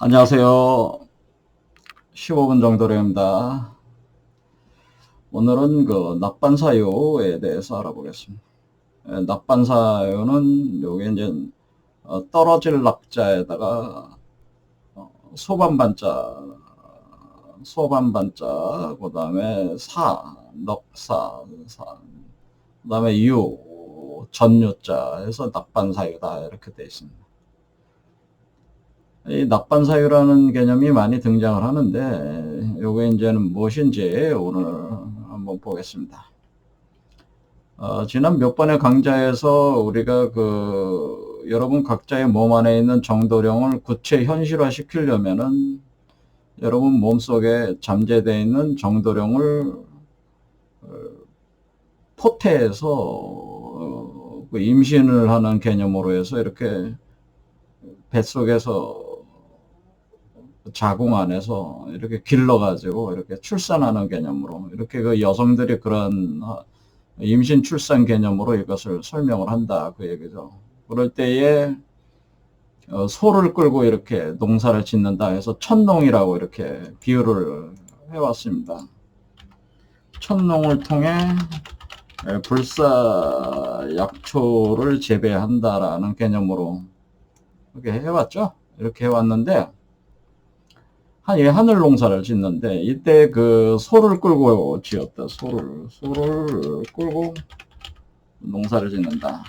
안녕하세요. 15분 정도입니다. 오늘은 그 낙반사유에 대해서 알아보겠습니다. 예, 낙반사유는 요게 이제 어, 떨어질 낙자에다가 어, 소반반자, 소반반자, 그 다음에 사, 넉사, 사, 그 다음에 유, 전유자 해서 낙반사유다 이렇게 되어 있습니다. 이 낙반 사유라는 개념이 많이 등장을 하는데 요게 이제는 무엇인지 오늘 한번 보겠습니다. 어, 지난 몇 번의 강좌에서 우리가 그 여러분 각자의 몸 안에 있는 정도령을 구체 현실화 시키려면은 여러분 몸속에 잠재되어 있는 정도령을 어, 포태해서 어, 그 임신을 하는 개념으로 해서 이렇게 뱃속에서 자궁 안에서 이렇게 길러가지고 이렇게 출산하는 개념으로 이렇게 그 여성들이 그런 임신 출산 개념으로 이것을 설명을 한다 그 얘기죠. 그럴 때에 어, 소를 끌고 이렇게 농사를 짓는다 해서 천농이라고 이렇게 비유를 해왔습니다. 천농을 통해 불사 약초를 재배한다라는 개념으로 이렇게 해왔죠. 이렇게 해왔는데 한, 예, 하늘 농사를 짓는데, 이때 그 소를 끌고 지었다. 소를, 소를 끌고 농사를 짓는다.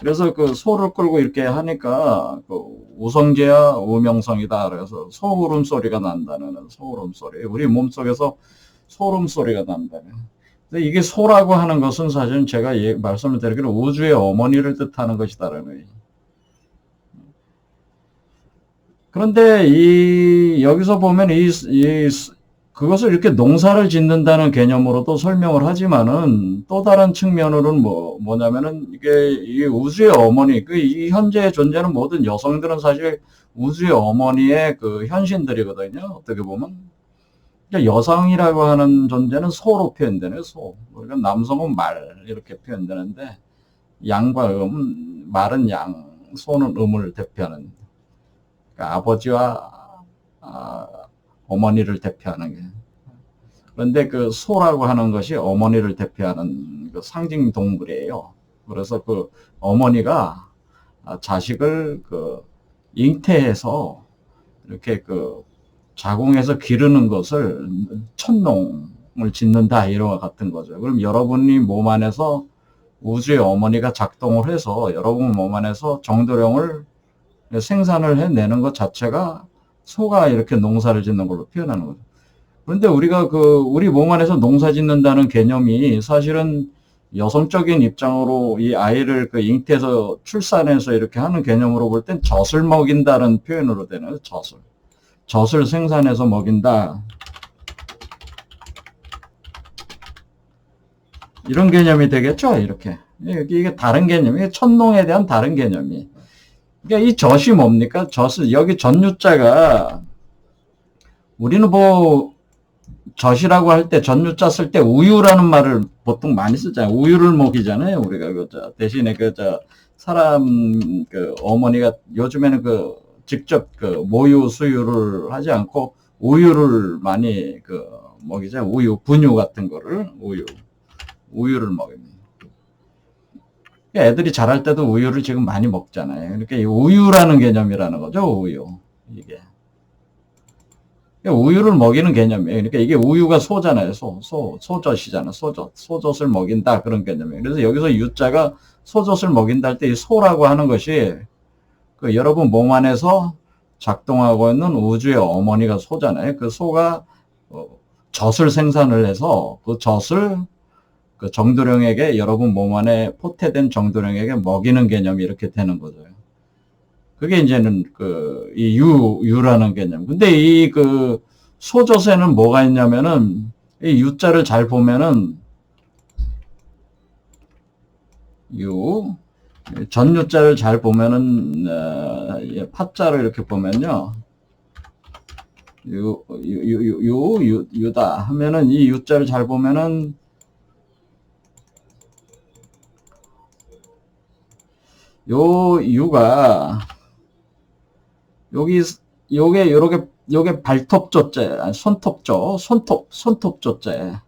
그래서 그 소를 끌고 이렇게 하니까 그 우성재야 우명성이다. 그래서 소울음 소리가 난다는 소울음 소리. 우리 몸속에서 소름 소리가 난다는. 근데 이게 소라고 하는 것은 사실 제가 예, 말씀을 드리기로 우주의 어머니를 뜻하는 것이다라는 그런데 이 여기서 보면 이, 이 그것을 이렇게 농사를 짓는다는 개념으로도 설명을 하지만은 또 다른 측면으로는 뭐 뭐냐면은 이게 이 우주의 어머니 그 이 현재 존재는 모든 여성들은 사실 우주의 어머니의 그 현신들이거든요. 어떻게 보면 여성이라고 하는 존재는 소로 표현되네요. 소. 우리가 남성은 말 이렇게 표현되는데 양과 음, 말은 양, 소는 음을 대표하는 그러니까 아버지와 아, 어머니를 대표하는 게. 그런데 그 소라고 하는 것이 어머니를 대표하는 그 상징 동물이에요. 그래서 그 어머니가 자식을 그 잉태해서 이렇게 그 자궁에서 기르는 것을 천농을 짓는다 이런 것 같은 거죠. 그럼 여러분이 몸 안에서 우주의 어머니가 작동을 해서 여러분 몸 안에서 정도령을 생산을 해내는 것 자체가 소가 이렇게 농사를 짓는 걸로 표현하는 거죠. 그런데 우리가 그 우리 몸 안에서 농사 짓는다는 개념이 사실은 여성적인 입장으로 이 아이를 그 잉태해서 출산해서 이렇게 하는 개념으로 볼 땐 젖을 먹인다는 표현으로 되는 젖을. 젖을 생산해서 먹인다. 이런 개념이 되겠죠, 이렇게. 이게 다른 개념이 천농에 대한 다른 개념이. 그러니까 이 젖이 뭡니까? 젖을 여기 전유자가 우리는 뭐 젖이라고 할 때 전유자 쓸 때 우유라는 말을 보통 많이 쓰잖아요. 우유를 먹이잖아요. 우리가 그저 대신에 그저 사람 그 어머니가 요즘에는 그 직접 그 모유 수유를 하지 않고 우유를 많이 그 먹이죠. 우유 분유 같은 거를 우유 우유를 먹입니다. 애들이 자랄 때도 우유를 지금 많이 먹잖아요. 그러니까 우유라는 개념이라는 거죠, 우유. 이게. 그러니까 우유를 먹이는 개념이에요. 그러니까 이게 우유가 소잖아요. 소, 소, 소젖이잖아. 소젖. 소젖을 먹인다. 그런 개념이에요. 그래서 여기서 유자가 소젖을 먹인다 할 때 이 소라고 하는 것이 그 여러분 몸 안에서 작동하고 있는 우주의 어머니가 소잖아요. 그 소가 어, 젖을 생산을 해서 그 젖을 그 정도령에게 여러분 몸 안에 포태된 정도령에게 먹이는 개념이 이렇게 되는 거죠. 그게 이제는 그 이 유 유라는 개념. 근데 이 그 소조세는 뭐가 있냐면은 이 유자를 잘 보면은 유 전유자를 잘 보면은 어, 파자를 이렇게 보면요. 유, 유, 유, 유, 유, 유다 하면은 이 유자를 잘 보면은 요 유가 여기 요게 요렇게 요게 발톱 조자 아니 손톱 조 손톱 손톱 조자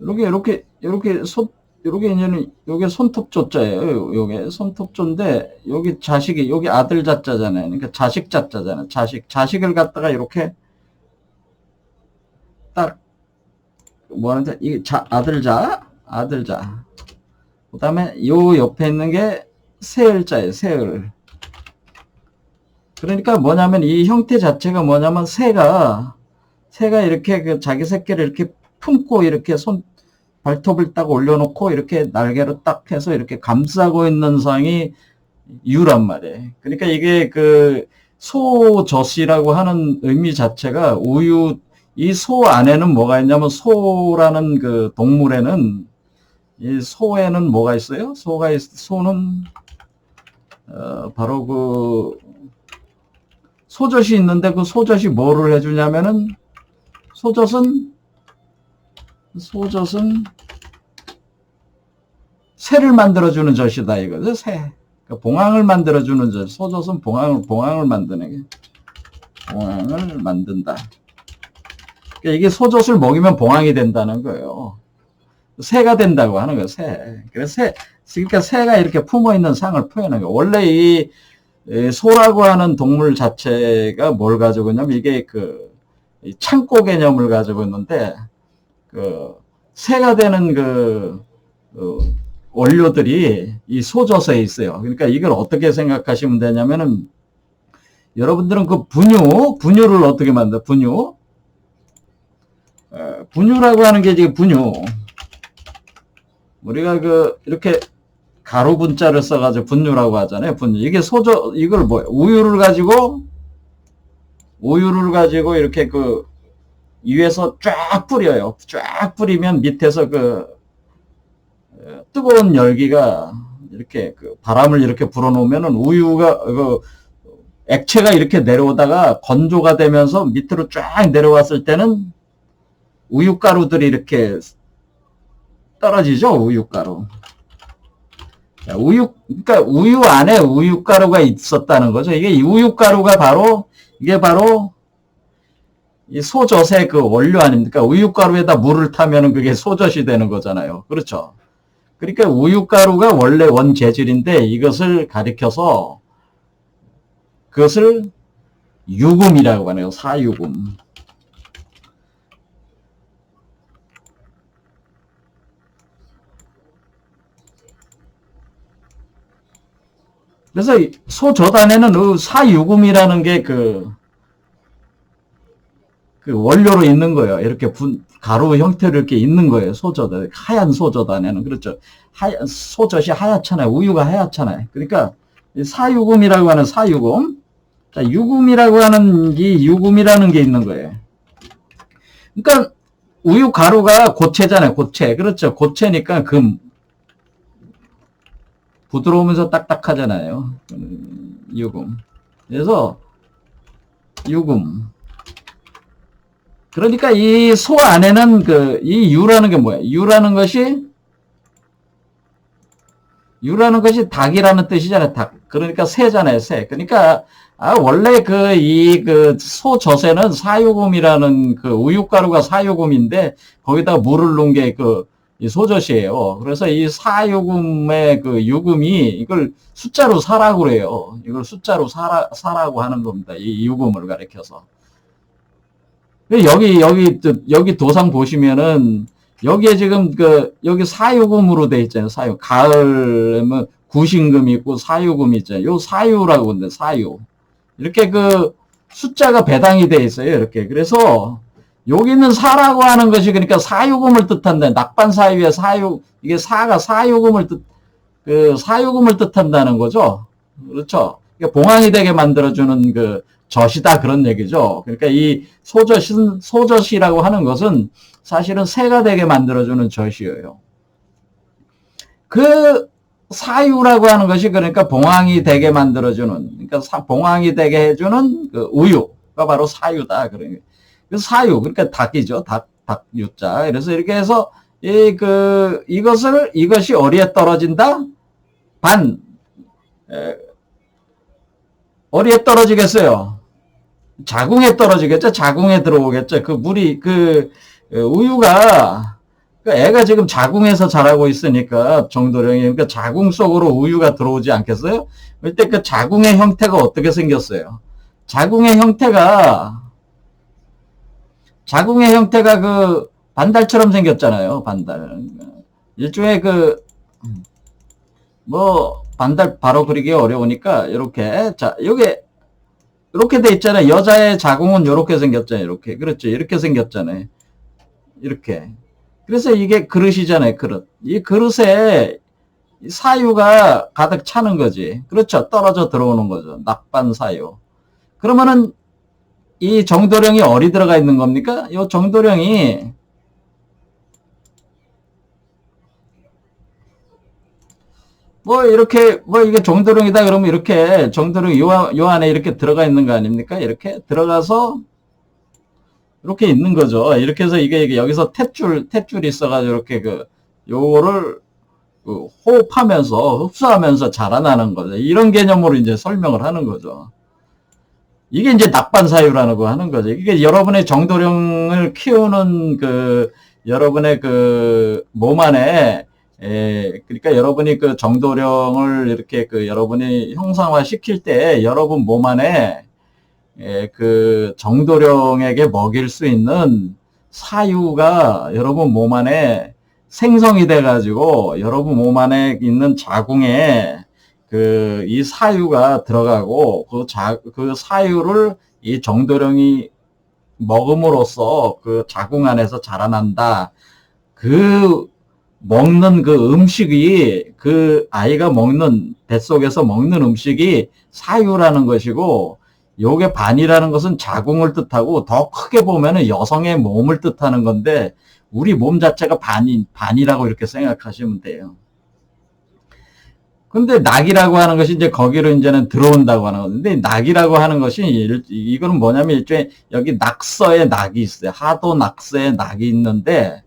이렇게 이렇게 이렇게 손 이렇게 이제는 요게 손톱 조자예요. 요게 손톱 조인데 여기 자식이 여기 아들 자자잖아요. 그러니까 자식 자자잖아요. 자식 자식을 갖다가 이렇게 딱 뭐하는데 이 자, 아들 자 아들 자 그 다음에 요 옆에 있는 게 세을자예요. 세을 그러니까 뭐냐면 이 형태 자체가 뭐냐면 새가 새가 이렇게 그 자기 새끼를 이렇게 품고 이렇게 손 발톱을 딱 올려놓고 이렇게 날개로 딱 해서 이렇게 감싸고 있는 상이 유란 말이에요. 그러니까 이게 그 소젖이라고 하는 의미 자체가 우유 이 소 안에는 뭐가 있냐면 소라는 그 동물에는 이 소에는 뭐가 있어요? 소가 있, 소는 어, 바로 그 소젖이 있는데 그 소젖이 뭐를 해주냐면은 소젖은 소젖은 새를 만들어주는 젖이다 이거죠 새. 그러니까 봉황을 만들어주는 젖. 소젖은 봉황을 봉황을 만드는 게 봉황을 만든다. 그러니까 이게 소젖을 먹이면 봉황이 된다는 거예요 새가 된다고 하는 거예요 새 그래서 새 그러니까 새가 이렇게 품어 있는 상을 표현하는 거예요 원래 이 소라고 하는 동물 자체가 뭘 가지고 있냐면 이게 그 창고 개념을 가지고 있는데 그 새가 되는 그, 그 원료들이 이 소젖에 있어요. 그러니까 이걸 어떻게 생각하시면 되냐면은 여러분들은 그 분유, 분유를 어떻게 만들어? 분유. 에, 분유라고 하는 게 이제 분유. 우리가 그 이렇게 가로 분자를 써가지고 분유라고 하잖아요. 분유. 이게 소저 이걸 뭐예요? 우유를 가지고 우유를 가지고 이렇게 그 위에서 쫙 뿌려요. 쫙 뿌리면 밑에서 그 어, 뜨거운 열기가 이렇게 그 바람을 이렇게 불어놓으면은 우유가 그 액체가 이렇게 내려오다가 건조가 되면서 밑으로 쫙 내려왔을 때는 우유가루들이 이렇게 떨어지죠. 우유가루. 우유, 그러니까 우유 안에 우유가루가 있었다는 거죠. 이게 우유가루가 바로, 이게 바로 이 소젖의 그 원료 아닙니까? 우유가루에다 물을 타면은 그게 소젖이 되는 거잖아요. 그렇죠. 그러니까 우유가루가 원래 원재질인데 이것을 가리켜서 그것을 유금이라고 하네요. 사유금. 그래서 소젖 안에는 그 사유금이라는 게 그, 그 원료로 있는 거예요. 이렇게 분, 가루 형태로 이렇게 있는 거예요. 소젖, 하얀 소젖 안에는. 그렇죠. 하얀, 소젖이 하얗잖아요. 우유가 하얗잖아요. 그러니까 사유금이라고 하는 사유금. 자, 유금이라고 하는 이 유금이라는 게 있는 거예요. 그러니까 우유 가루가 고체잖아요. 고체. 그렇죠. 고체니까 금. 부드러우면서 딱딱하잖아요. 유금. 그래서 유금. 그러니까 이 소 안에는 그 이 유라는 게 뭐야? 유라는 것이 유라는 것이 닭이라는 뜻이잖아요. 닭. 그러니까 새잖아요. 새. 그러니까 아 원래 그 이 그 소젖에는 사유금이라는 그 우유가루가 사유금인데 거기다가 물을 넣은 게 그 이 소젖이에요. 그래서 이 사유금의 그 유금이 이걸 숫자로 사라고 그래요. 이걸 숫자로 사라, 사라고 하는 겁니다. 이 유금을 가리켜서. 여기, 여기, 여기 도상 보시면은, 여기에 지금 그, 여기 사유금으로 돼 있잖아요. 사유. 가을에는 구신금 있고 사유금 있잖아요. 요 사유라고 하는데, 사유. 이렇게 그 숫자가 배당이 돼 있어요. 이렇게. 그래서, 여기는 사라고 하는 것이 그러니까 사유금을 뜻한다. 낙반 사유의 사유 이게 사가 사유금을 뜻 그 사유금을 뜻한다는 거죠. 그렇죠. 그러니까 봉황이 되게 만들어주는 그 젖이다 그런 얘기죠. 그러니까 이 소젖은 소젖이라고 하는 것은 사실은 새가 되게 만들어주는 젖이에요. 그 사유라고 하는 것이 그러니까 봉황이 되게 만들어주는 그러니까 사, 봉황이 되게 해주는 그 우유가 바로 사유다 그러니까. 사유, 그러니까 닭이죠. 닭, 닭 유자. 그래서 이렇게 해서 이, 그, 이것을, 이것이 어디에 떨어진다? 반, 에, 어디에 떨어지겠어요? 자궁에 떨어지겠죠? 자궁에 들어오겠죠? 그 물이, 그, 우유가, 그 애가 지금 자궁에서 자라고 있으니까 정도령이, 그러니까 자궁 속으로 우유가 들어오지 않겠어요? 그때 그 자궁의 형태가 어떻게 생겼어요? 자궁의 형태가, 자궁의 형태가 그 반달처럼 생겼잖아요, 반달. 일종의 그, 뭐, 반달 바로 그리기 어려우니까, 이렇게, 자, 요게, 이렇게 돼 있잖아요. 여자의 자궁은 이렇게 생겼잖아요. 이렇게. 그렇죠. 이렇게 생겼잖아요. 이렇게. 그래서 이게 그릇이잖아요. 그릇. 이 그릇에 사유가 가득 차는 거지. 그렇죠. 떨어져 들어오는 거죠. 낙반 사유. 그러면은 이 정도령이 어디 들어가 있는 겁니까? 이 정도령이 뭐 이렇게 뭐 이게 정도령이다 그러면 이렇게 정도령 요, 요 안에 이렇게 들어가 있는 거 아닙니까? 이렇게 들어가서 이렇게 있는 거죠. 이렇게 해서 이게 여기서 탯줄 탯줄이 있어가지고 이렇게 그 요거를 그 호흡하면서 흡수하면서 자라나는 거죠. 이런 개념으로 이제 설명을 하는 거죠. 이게 이제 낙반 사유라는 거 하는 거죠. 이게 여러분의 정도령을 키우는 그 여러분의 그 몸 안에 예, 그러니까 여러분이 그 정도령을 이렇게 그 여러분이 형상화 시킬 때 여러분 몸 안에 예, 그 정도령에게 먹일 수 있는 사유가 여러분 몸 안에 생성이 돼 가지고 여러분 몸 안에 있는 자궁에 그 이 사유가 들어가고 그 자 그 사유를 이 정도령이 먹음으로써 그 자궁 안에서 자라난다. 그 먹는 그 음식이 그 아이가 먹는 뱃속에서 먹는 음식이 사유라는 것이고 요게 반이라는 것은 자궁을 뜻하고 더 크게 보면은 여성의 몸을 뜻하는 건데 우리 몸 자체가 반이 반이라고 이렇게 생각하시면 돼요. 근데 낙이라고 하는 것이 이제 거기로 이제는 들어온다고 하는 건데 낙이라고 하는 것이 이거는 뭐냐면 일종의 여기 낙서의 낙이 있어요. 하도 낙서의 낙이 있는데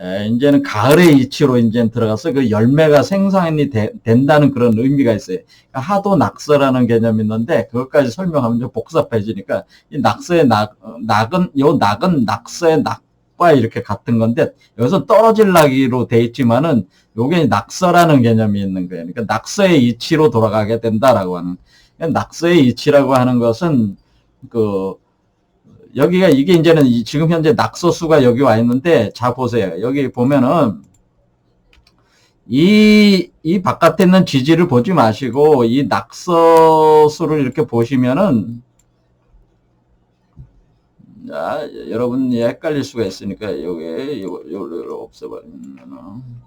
에, 이제는 가을의 이치로 이제 들어가서 그 열매가 생산이 되, 된다는 그런 의미가 있어요. 그러니까 하도 낙서라는 개념이 있는데 그것까지 설명하면 좀 복잡해지니까 이 낙서의 낙, 낙은 요 낙은 낙서의 낙 과 이렇게 같은 건데 여기서 떨어질 낙이로 돼 있지만은 요게 낙서라는 개념이 있는 거예요. 그러니까 낙서의 이치로 돌아가게 된다라고 하는 그러니까 낙서의 이치라고 하는 것은 그 여기가 이게 이제는 지금 현재 낙서수가 여기 와 있는데 자 보세요. 여기 보면은 이, 이 바깥에 있는 지지를 보지 마시고 이 낙서수를 이렇게 보시면은 자, 여러분 헷갈릴 수가 있으니까 여기 요, 요, 요 없애버리면은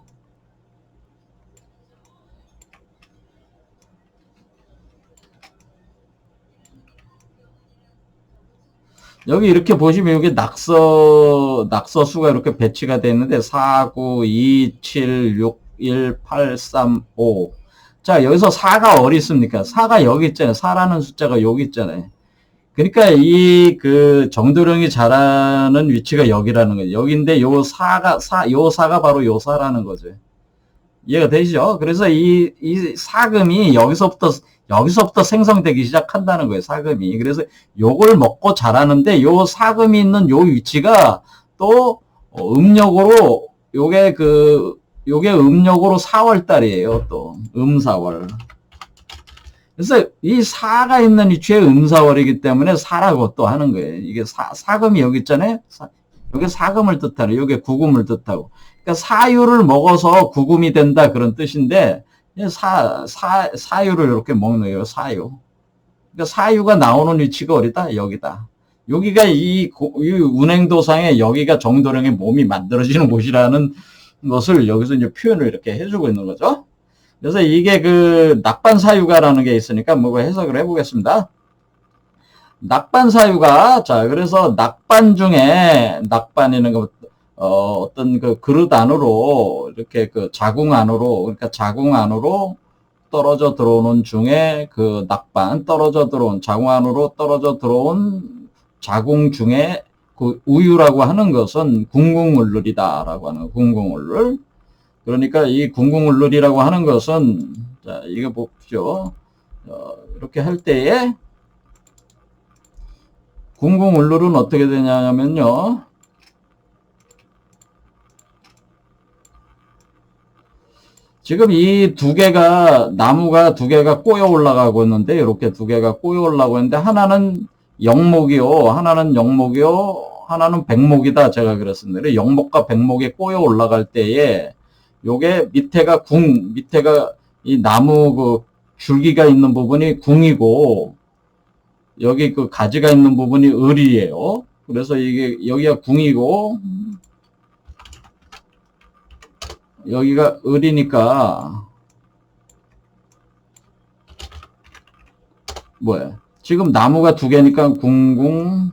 여기 이렇게 보시면 여기 낙서, 낙서 수가 이렇게 배치가 되어 있는데 4, 9, 2, 7, 6, 1, 8, 3, 5. 자, 여기서 4가 어디 있습니까? 4가 여기 있잖아요. 4라는 숫자가 여기 있잖아요. 그러니까 이 그 정도령이 자라는 위치가 여기라는 거예요. 여기인데 요 4가, 4, 요 4가 바로 요 4라는 거죠. 이해가 되시죠? 그래서 이, 이 사금이 여기서부터 여기서부터 생성되기 시작한다는 거예요, 사금이. 그래서 요걸 먹고 자라는데 요 사금이 있는 요 위치가 또 어, 음력으로 요게 그 요게 음력으로 4월 달이에요, 또. 음사월. 그래서 이 사가 있는 위치에 음사월이기 때문에 사라고 또 하는 거예요. 이게 사, 사금이 여기 있잖아요. 사, 여기 사금을 뜻하는, 요게 구금을 뜻하고. 그러니까 사유를 먹어서 구금이 된다 그런 뜻인데 사, 사, 사유를 이렇게 먹는 거예요. 사유. 그러니까 사유가 나오는 위치가 어디다? 여기다. 여기가 이, 이 운행도상에 여기가 정도령의 몸이 만들어지는 곳이라는 것을 여기서 이제 표현을 이렇게 해주고 있는 거죠. 그래서 이게 그 낙반 사유가라는 게 있으니까 뭐 해석을 해보겠습니다. 낙반 사유가 자 그래서 낙반 중에 낙반이는 거 어, 어떤 그 그릇 안으로 이렇게 그 자궁 안으로 그러니까 자궁 안으로 떨어져 들어오는 중에 그 낙반 떨어져 들어온 자궁 안으로 떨어져 들어온 자궁 중에 그 우유라고 하는 것은 궁궁울룰이다라고 하는 궁궁울룰. 그러니까 이 궁궁울룰이라고 하는 것은 자 이거 보십시오. 어, 이렇게 할 때에 궁궁울룰은 어떻게 되냐면요. 지금 이 두 개가 나무가 두 개가 꼬여 올라가고 있는데 이렇게 두 개가 꼬여 올라가고 있는데 하나는 영목이요 하나는 영목이요 하나는 백목이다 제가 그랬습니다 영목과 백목이 꼬여 올라갈 때에 요게 밑에가 궁 밑에가 이 나무 그 줄기가 있는 부분이 궁이고 여기 그 가지가 있는 부분이 을이에요. 그래서 이게 여기가 궁이고 여기가 을이니까 뭐야? 지금 나무가 두 개니까 궁궁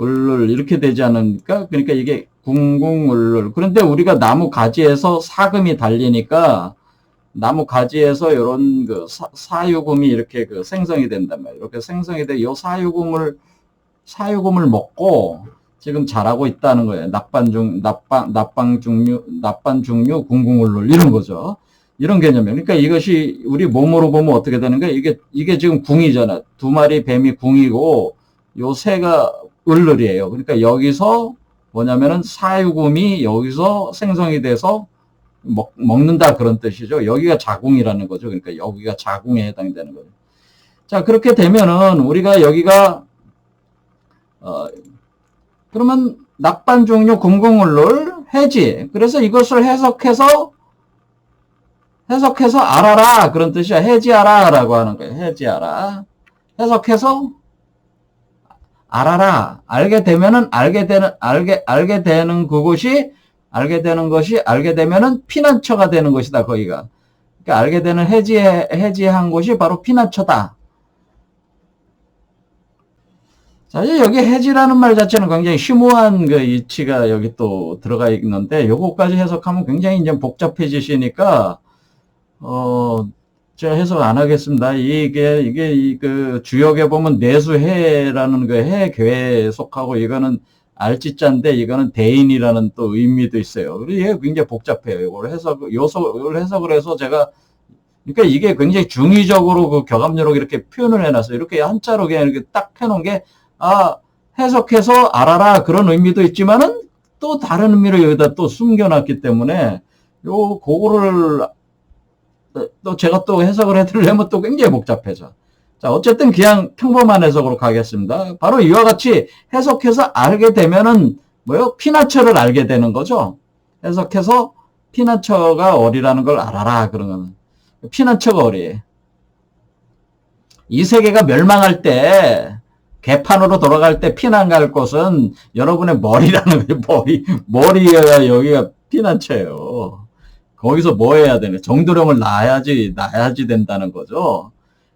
을을 이렇게 되지 않습니까? 그러니까 이게 궁궁을을 그런데 우리가 나무 가지에서 사금이 달리니까 나무 가지에서 이런 그 사, 유금이 이렇게 그 생성이 된단 말이에요. 이렇게 생성이 돼. 이 사유금을 사유금을 먹고 지금 자라고 있다는 거예요. 낙반중, 낙방, 낙방 중류, 낙반 중류, 궁궁을룰 이런 거죠. 이런 개념이에요. 그러니까 이것이 우리 몸으로 보면 어떻게 되는 거야? 이게, 이게 지금 궁이잖아. 두 마리 뱀이 궁이고, 요 새가 을룰이에요. 그러니까 여기서 뭐냐면은 사유금이 여기서 생성이 돼서 먹, 먹는다 그런 뜻이죠. 여기가 자궁이라는 거죠. 그러니까 여기가 자궁에 해당되는 거죠. 자, 그렇게 되면은 우리가 여기가, 어, 그러면 낙반 종류 궁궁을룰 해지. 그래서 이것을 해석해서 해석해서 알아라 그런 뜻이야. 해지하라라고 하는 거예요. 해지하라. 해석해서 알아라. 알게 되면은 알게 되는 알게 알게 되는 그것이 알게 되는 것이 알게 되면은 피난처가 되는 것이다. 거기가. 그러니까 알게 되는 해지 해지한 곳이 바로 피난처다. 사실 여기 해지라는 말 자체는 굉장히 심오한 그 이치가 여기 또 들어가 있는데 요거까지 해석하면 굉장히 이제 복잡해지시니까 어 제가 해석 안 하겠습니다. 이게 이게 이 그 주역에 보면 내수해라는 그 해괴에 속하고 이거는 알지자인데 이거는 대인이라는 또 의미도 있어요. 이게 굉장히 복잡해요. 이걸 해석 요소 이걸 해석을 해서 제가 그러니까 이게 굉장히 중의적으로 그 격압력으로 이렇게 표현을 해놨어요. 이렇게 한자로 그냥 이렇게 딱 해놓은 게 아, 해석해서 알아라 그런 의미도 있지만은 또 다른 의미를 여기다 또 숨겨놨기 때문에 요 그거를 또 제가 또 해석을 해드리려면 또 굉장히 복잡해져. 자, 어쨌든 그냥 평범한 해석으로 가겠습니다. 바로 이와 같이 해석해서 알게 되면은 뭐요? 피나처를 알게 되는 거죠. 해석해서 피나처가 어리라는 걸 알아라 그런 거는 피나처가 어리. 이 세계가 멸망할 때 개판으로 돌아갈 때 피난 갈 곳은 여러분의 머리라는 거예요. 머리, 머리가 여기가 피난처예요. 거기서 뭐 해야 되냐. 정도령을 낳아야지, 낳아야지 된다는 거죠.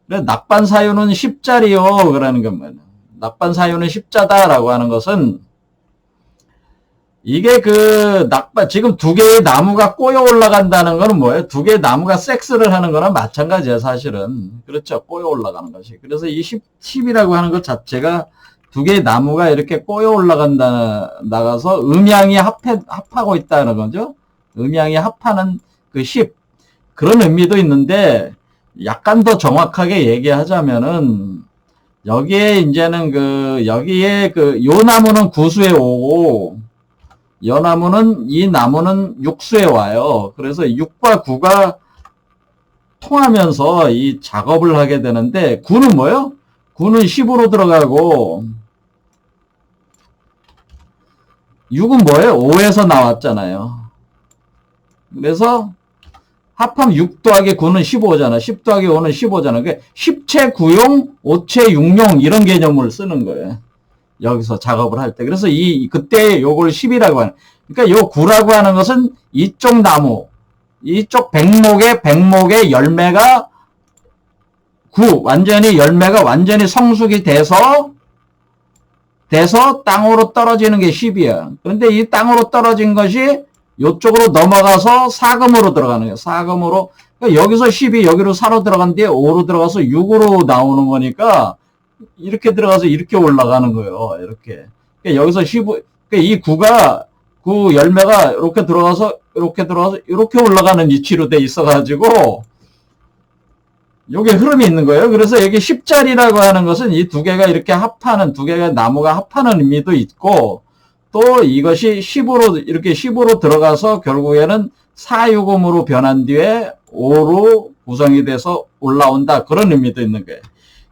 그래, 낙반 사유는 십자리요. 그러는 겁니다. 낙반 사유는 십자다라고 하는 것은 이게 그 낙반 지금 두 개의 나무가 꼬여 올라간다는 거는 뭐예요? 두 개의 나무가 섹스를 하는 거랑 마찬가지예요, 사실은. 그렇죠. 꼬여 올라가는 것이. 그래서 이 10, 10이라고 하는 것 자체가 두 개의 나무가 이렇게 꼬여 올라간다 나가서 음양이 합해, 합하고 있다는 거죠. 음양이 합하는 그 10. 그런 의미도 있는데 약간 더 정확하게 얘기하자면은 여기에 이제는 그 여기에 그 요 나무는 구수에 오고 연나무는 이 나무는 육수에 와요. 그래서 6과 9가 통하면서 이 작업을 하게 되는데 9는 뭐예요? 9는 10으로 들어가고 6은 뭐예요? 5에서 나왔잖아요. 그래서 합하면 6 더하기 9는 15잖아. 10 더하기 5는 15잖아. 그러니까 10채 9용, 5채 6용 이런 개념을 쓰는 거예요. 여기서 작업을 할 때. 그래서 이, 그때 요걸 10이라고 하는. 그러니까 요 9라고 하는 것은 이쪽 나무, 이쪽 백목의, 백목의 열매가 9, 완전히 열매가 완전히 성숙이 돼서, 돼서 땅으로 떨어지는 게 10이야. 그런데 이 땅으로 떨어진 것이 요쪽으로 넘어가서 사금으로 들어가는 거예요. 사금으로. 그러니까 여기서 10이 여기로 4로 들어간 뒤에 5로 들어가서 6으로 나오는 거니까 이렇게 들어가서 이렇게 올라가는 거예요. 이렇게. 그러니까 여기서 15, 그러니까 이 구가, 구 열매가 이렇게 들어가서, 이렇게 들어가서, 이렇게 올라가는 위치로 돼 있어가지고, 요게 흐름이 있는 거예요. 그래서 여기 10자리라고 하는 것은 이 두 개가 이렇게 합하는, 두 개가 나무가 합하는 의미도 있고, 또 이것이 10으로, 이렇게 10으로 들어가서 결국에는 4유금으로 변한 뒤에 5로 구성이 돼서 올라온다. 그런 의미도 있는 거예요.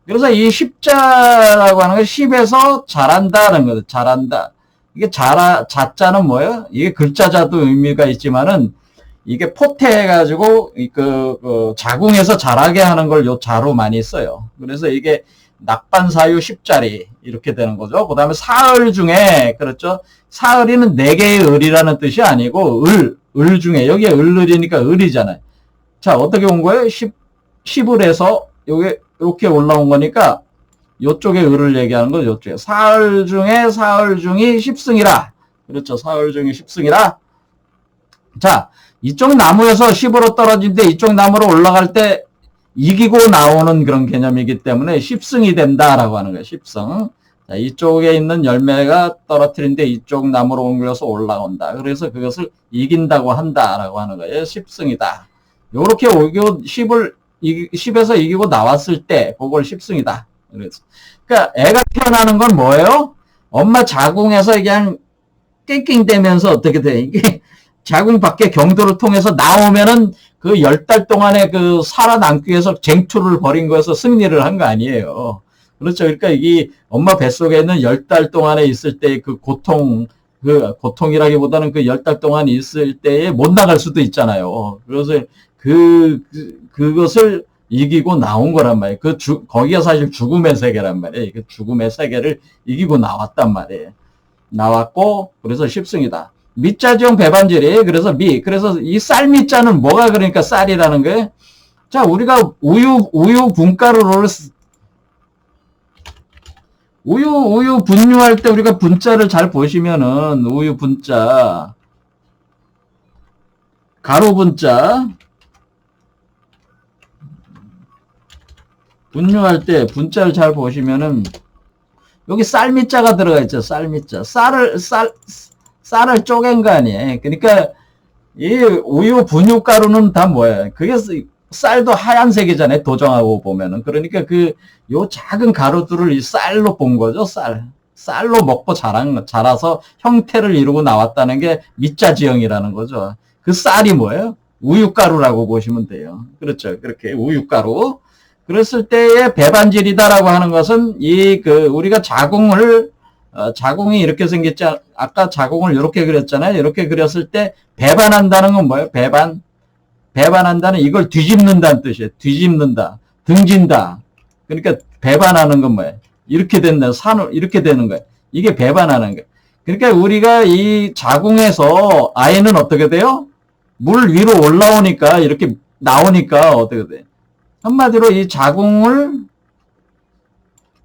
그래서 이 10자라고 하는 건 10에서 잘한다는 거죠. 잘한다. 이게 자라, 자자는 뭐예요? 이게 글자자도 의미가 있지만은 이게 포태해가지고 그, 그 자궁에서 자라게 하는 걸 요 자로 많이 써요. 그래서 이게 낙반사유 10자리 이렇게 되는 거죠. 그 다음에 사을 중에 그렇죠. 사을이는 네 개의 을이라는 뜻이 아니고 을, 을 중에 여기에 을을이니까 을이잖아요. 자 어떻게 온 거예요? 10, 10을 해서 요게 이렇게 올라온 거니까 요쪽에 을을 얘기하는 거죠. 요쪽에 사을 중에 사을 중이 10승이라 그렇죠. 사을 중이 10승이라 자 이쪽 나무에서 10으로 떨어진데 이쪽 나무로 올라갈 때 이기고 나오는 그런 개념이기 때문에 10승이 된다라고 하는 거예요. 10승. 자, 이쪽에 있는 열매가 떨어뜨린데 이쪽 나무로 옮겨서 올라온다. 그래서 그것을 이긴다고 한다라고 하는 거예요. 10승이다. 요렇게 오교 10을 10에서 이기고 나왔을 때 그걸 10승이다. 그래서 그러니까 애가 태어나는 건 뭐예요? 엄마 자궁에서 그냥 낑낑대면서 어떻게 돼? 이게 자궁 밖에 경도를 통해서 나오면은 그 열 달 동안에 그 살아남기 위해서 쟁투를 벌인 거에서 승리를 한 거 아니에요. 그렇죠. 그러니까 이게 엄마 뱃속에 있는 열 달 동안에 있을 때 그 고통, 그 고통이라기보다는 그 열 달 동안 있을 때에 못 나갈 수도 있잖아요. 그래서 그, 그 그것을 이기고 나온 거란 말이에요. 그 주, 거기가 사실 죽음의 세계란 말이에요. 그 죽음의 세계를 이기고 나왔단 말이에요. 나왔고, 그래서 10승이다. 밑자지형 배반질이 그래서 미 그래서 이 쌀 밑자는 뭐가 그러니까 쌀이라는 거예요. 자 우리가 우유 우유 분가루를 우유 우유 분유할 때 우리가 분자를 잘 보시면은 우유 분자 가루 분자 분유할 때 분자를 잘 보시면은 여기 쌀 밑자가 들어가 있죠. 쌀 밑자. 쌀을 쌀 쌀을 쪼갠 거 아니에요. 그러니까 이 우유 분유 가루는 다 뭐예요? 그게 쌀도 하얀색이잖아요. 도정하고 보면은. 그러니까 그 요 작은 가루들을 이 쌀로 본 거죠. 쌀. 쌀로 먹고 자란 자라서 형태를 이루고 나왔다는 게 밑자지형이라는 거죠. 그 쌀이 뭐예요? 우유가루라고 보시면 돼요. 그렇죠. 그렇게 우유가루. 그랬을 때의 배반질이다라고 하는 것은 이 그 우리가 자궁을 어, 자궁이 이렇게 생겼지 아까 자궁을 이렇게 그렸잖아요. 이렇게 그렸을 때 배반한다는 건 뭐예요? 배반. 배반한다는 이걸 뒤집는다는 뜻이에요. 뒤집는다. 등진다. 그러니까 배반하는 건 뭐예요? 이렇게 된다. 산을 이렇게 되는 거예요. 이게 배반하는 거예요. 그러니까 우리가 이 자궁에서 아이는 어떻게 돼요? 물 위로 올라오니까 이렇게 나오니까 어떻게 돼? 한마디로 이 자궁을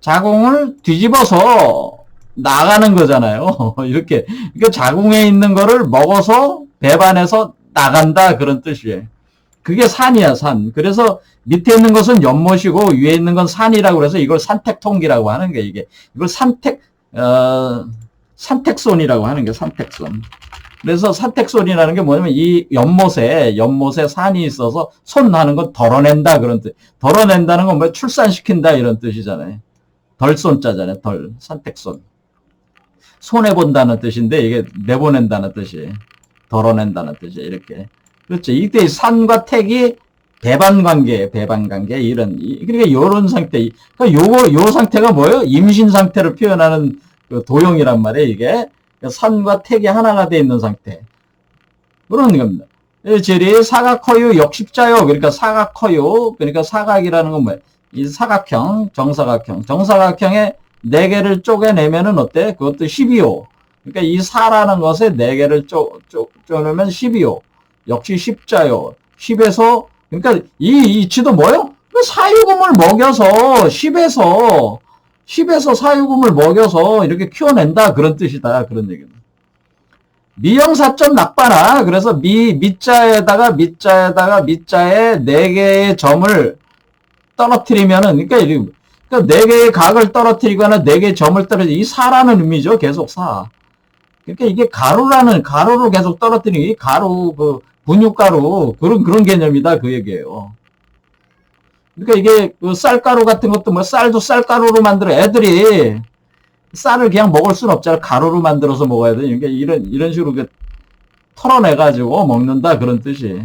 자궁을 뒤집어서 나가는 거잖아요. 이렇게 그러니까 자궁에 있는 거를 먹어서 배반해서 나간다 그런 뜻이에요. 그게 산이야 산. 그래서 밑에 있는 것은 연못이고 위에 있는 건 산이라고 그래서 이걸 산택통기라고 하는 게 이게 이걸 산택 어, 산택손이라고 하는 게 산택손. 그래서 산택손이라는 게 뭐냐면 이 연못에 연못에 산이 있어서 손하는 건 덜어낸다 그런 뜻. 덜어낸다는 건 뭐 출산시킨다 이런 뜻이잖아요. 덜손자잖아요. 덜 산택손. 손해 본다는 뜻인데 이게 내보낸다는 뜻이 덜어낸다는 뜻이 이렇게 그렇죠. 이때 산과 택이 배반 관계, 배반 관계 이런 그러니까 이런 상태. 그러니까 요거 요 상태가 뭐예요? 임신 상태를 표현하는 그 도형이란 말이에요. 이게 산과 택이 하나가 돼 있는 상태. 그런 겁니다. 제리 사각커유 역십자요. 그러니까 사각커유. 그러니까 사각이라는 건 뭐예요? 이 사각형, 정사각형, 정사각형의 4개를 쪼개내면은 어때? 그것도 12호. 그러니까 이 4라는 것에 4개를 쪼, 쪼, 쪼내면 12호. 역시 십자요. 10에서, 그러니까 이 이치도 뭐예요? 그 사유금을 먹여서 10에서, 10에서 사유금을 먹여서 이렇게 키워낸다. 그런 뜻이다. 그런 얘기는. 미형사점 낙바나, 그래서 미, 밑자에다가, 밑자에다가, 밑자에 4개의 점을 떨어뜨리면은, 그러니까 그러니까 네 개의 각을 떨어뜨리거나 네 개의 점을 떨어뜨리 이 사라는 의미죠. 계속 사. 그러니까 이게 가루라는 가루로 계속 떨어뜨리는 이 가루 그 분유가루 그런 그런 개념이다 그 얘기예요. 그러니까 이게 그 쌀가루 같은 것도 뭐 쌀도 쌀가루로 만들어 애들이 쌀을 그냥 먹을 순 없잖아. 가루로 만들어서 먹어야 돼. 그러니까 이런 이런 식으로 그 털어내 가지고 먹는다 그런 뜻이.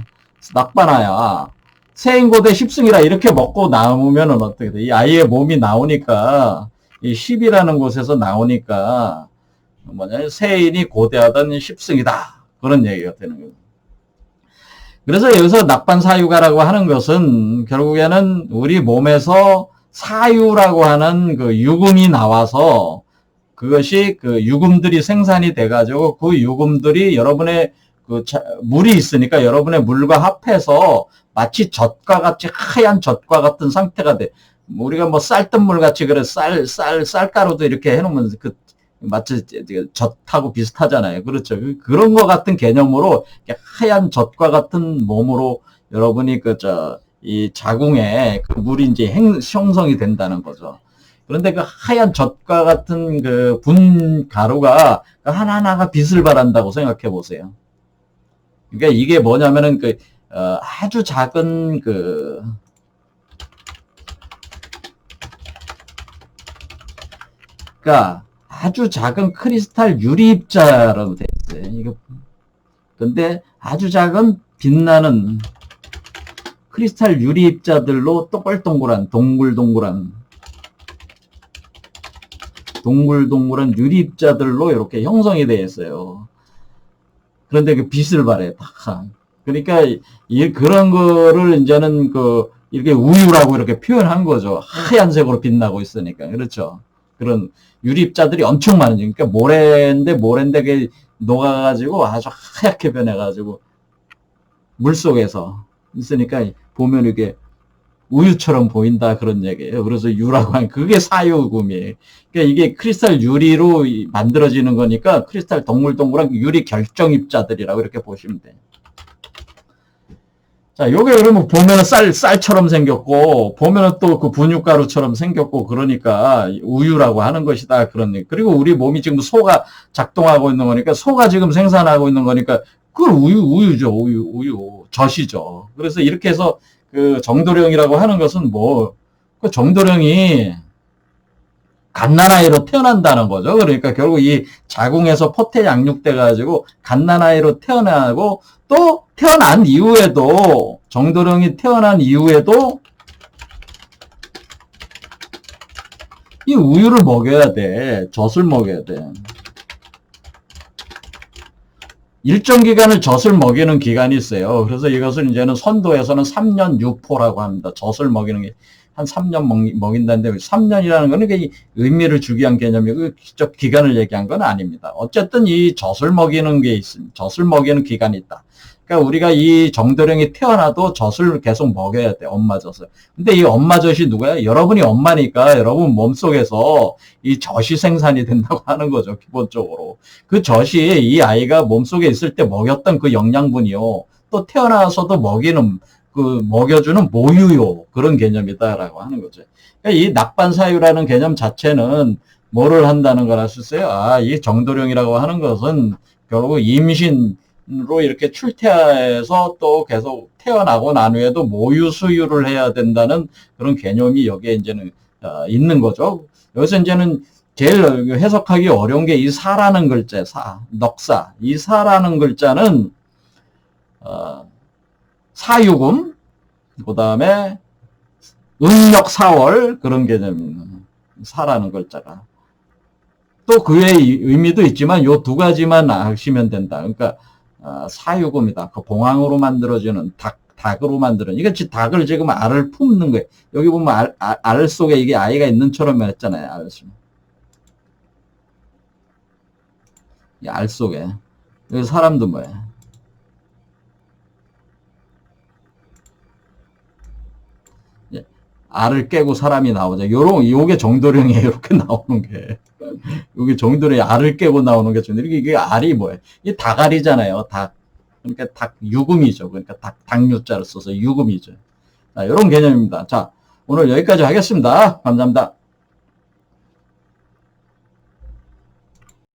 낙바나야. 세인고대 10승이라 이렇게 먹고 남으면은 어떻게 돼? 이 아이의 몸이 나오니까 이 10이라는 곳에서 나오니까 뭐냐 세인이 고대하던 10승이다. 그런 얘기가 되는 거예요. 그래서 여기서 낙반 사유가라고 하는 것은 결국에는 우리 몸에서 사유라고 하는 그 유금이 나와서 그것이 그 유금들이 생산이 돼가지고 그 유금들이 여러분의 그 자, 물이 있으니까 여러분의 물과 합해서 마치 젖과 같이 하얀 젖과 같은 상태가 돼. 우리가 뭐 쌀뜨물 같이 그래 쌀 쌀 쌀가루도 이렇게 해놓으면 그 마치 젖하고 비슷하잖아요. 그렇죠. 그, 그런 것 같은 개념으로 하얀 젖과 같은 몸으로 여러분이 그 저 이 자궁에 그 물이 이제 행, 형성이 된다는 거죠. 그런데 그 하얀 젖과 같은 그 분 가루가 그 하나하나가 빛을 발한다고 생각해 보세요. 그러니까 이게 뭐냐면은 그 어, 아주 작은 그 그러니까 아주 작은 크리스탈 유리입자라고 돼 있어요. 이거 근데 아주 작은 빛나는 크리스탈 유리입자들로 동글동글한 동글동글한 동글동글한 유리입자들로 이렇게 형성이 되어 있어요. 그런데 그 빛을 발해. 딱. 그러니까 이 그런 거를 이제는 그 이렇게 우유라고 이렇게 표현한 거죠. 하얀색으로 빛나고 있으니까. 그렇죠. 그런 유립자들이 엄청 많은 그러니까 모래인데 모래인데 그 녹아가지고 아주 하얗게 변해가지고 물 속에서 있으니까 보면 이게 우유처럼 보인다 그런 얘기예요. 그래서 유라고 하는 그게 사유금이에요. 그러니까 이게 크리스탈 유리로 만들어지는 거니까 크리스탈 동글동글한 유리 결정입자들이라고 이렇게 보시면 돼요. 자, 요게 그러면 보면은 쌀, 쌀처럼 생겼고, 보면은 또 그 분유가루처럼 생겼고, 그러니까 우유라고 하는 것이다. 그런 얘기. 그리고 우리 몸이 지금 소가 작동하고 있는 거니까, 소가 지금 생산하고 있는 거니까, 그걸 우유, 우유죠. 우유, 우유. 젖이죠. 그래서 이렇게 해서 그 정도령이라고 하는 것은 뭐, 그 정도령이 갓난아이로 태어난다는 거죠. 그러니까 결국 이 자궁에서 포태 양육돼 가지고 갓난아이로 태어나고 또 태어난 이후에도 정도령이 태어난 이후에도 이 우유를 먹여야 돼. 젖을 먹여야 돼. 일정 기간을 젖을 먹이는 기간이 있어요. 그래서 이것을 이제는 선도에서는 3년 유포라고 합니다. 젖을 먹이는 게 한 3년 먹, 인다는데 3년이라는 거는 그 의미를 주기 위한 개념이고 직접 기간을 얘기한 건 아닙니다. 어쨌든 이 젖을 먹이는 게 있습니다. 젖을 먹이는 기간이 있다. 그러니까 우리가 이 정도령이 태어나도 젖을 계속 먹여야 돼. 엄마 젖을. 근데 이 엄마 젖이 누구야? 여러분이 엄마니까 여러분 몸속에서 이 젖이 생산이 된다고 하는 거죠. 기본적으로. 그 젖이 이 아이가 몸속에 있을 때 먹였던 그 영양분이요. 또 태어나서도 먹이는 그 먹여주는 모유요. 그런 개념이다라고 하는 거죠. 그러니까 이 낙반사유라는 개념 자체는 뭐를 한다는 수 있어요? 아, 이 정도령이라고 하는 것은 결국 임신 로 이렇게 출퇴해서 또 계속 태어나고 난 후에도 모유 수유를 해야 된다는 그런 개념이 여기에 이제는 어, 있는 거죠. 여기서 이제는 제일 해석하기 어려운 게 이 사라는 글자, 사, 넉사. 이 사라는 글자는 어, 사유금, 그 다음에 음력 사월 그런 개념입니다. 사라는 글자가. 또 그의 의미도 있지만 요 두 가지만 아시면 된다. 그러니까 어, 사유금이다. 그 봉황으로 만들어지는 닭, 닭으로 만들어진. 이거 닭을 지금 알을 품는 거예요. 여기 보면 알, 알, 알 속에 이게 아이가 있는처럼 했잖아요. 알 속에. 알 속에. 여기 사람도 뭐야. 예, 알을 깨고 사람이 나오죠. 요런, 요게 정도령이에요. 이렇게 나오는 게. 여기 정도의 알을 깨고 나오는 게 좋은데 이게, 이게 알이 뭐예요? 이 닭알이잖아요. 닭. 그러니까 닭 유금이죠. 그러니까 닭 닭유자를 써서 유금이죠. 자, 이런 개념입니다. 자, 오늘 여기까지 하겠습니다. 감사합니다.